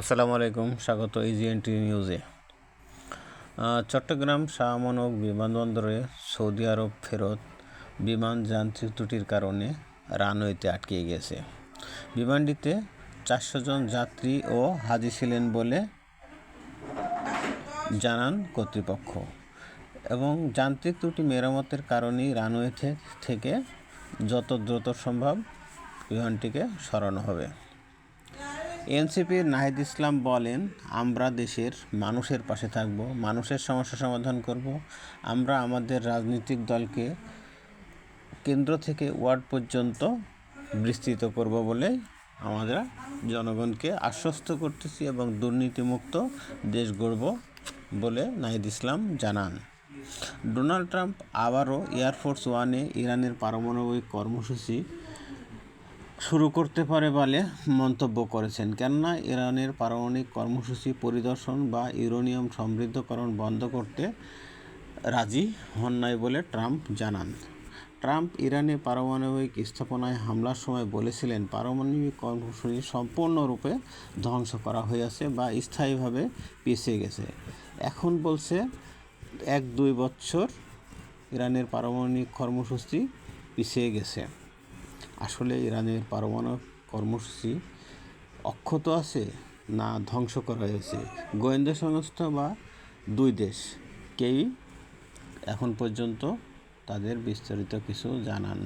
আসসালামু আলাইকুম, স্বাগত ইজিএনটি নিউজে চট্টগ্রাম শাহ আমানত বিমানবন্দরে সৌদি আরব ফেরত বিমান যান্ত্রিক ত্রুটির কারণে রানওয়েতে আটকে গেছে। বিমানটিতে চারশো জন যাত্রী ও হাজি ছিলেন বলে জানান কর্তৃপক্ষ। এবং যান্ত্রিক ত্রুটি মেরামতের কারণেই রানওয়েথে থেকে যত দ্রুত সম্ভব বিমানটিকে সরানো হবে। এনসিপির নাহিদ ইসলাম বলেন, আমরা দেশের মানুষের পাশে থাকব, মানুষের সমস্যা সমাধান করব। আমরা আমাদের রাজনৈতিক দলকে কেন্দ্র থেকে ওয়ার্ড পর্যন্ত বিস্তৃত করব বলে আমরা জনগণকে আশ্বস্ত করতেছি এবং দুর্নীতিমুক্ত দেশ গড়ব বলে নাহিদ ইসলাম জানান। ডোনাল্ড ট্রাম্প আবারও এয়ারফোর্স ওয়ানে ইরানের পারমাণবিক কর্মসূচি শুরু করতে পারে বলে মন্তব্য করেছেন। কেননা, ইরানের পারমাণবিক কর্মসূচি পরিদর্শন বা ইউরোনিয়াম সমৃদ্ধকরণ বন্ধ করতে রাজি হন নাই বলে ট্রাম্প জানান। ট্রাম্প ইরানে পারমাণবিক স্থাপনায় হামলার সময় বলেছিলেন, পারমাণবিক কর্মসূচি সম্পূর্ণরূপে ধ্বংস করা হয়েছে বা স্থায়ীভাবে পিছিয়ে গেছে। এখন বলছে, এক দুই বছর ইরানের পারমাণবিক কর্মসূচি পিছিয়ে গেছে। আসলে ইরানের পারমাণবিক কর্মসূচি অক্ষত আছে না ধ্বংস করা হয়েছে। গোয়েন্দা সংস্থা বা দুই দেশ, কেউই এখন পর্যন্ত তাদের বিস্তারিত কিছু জানান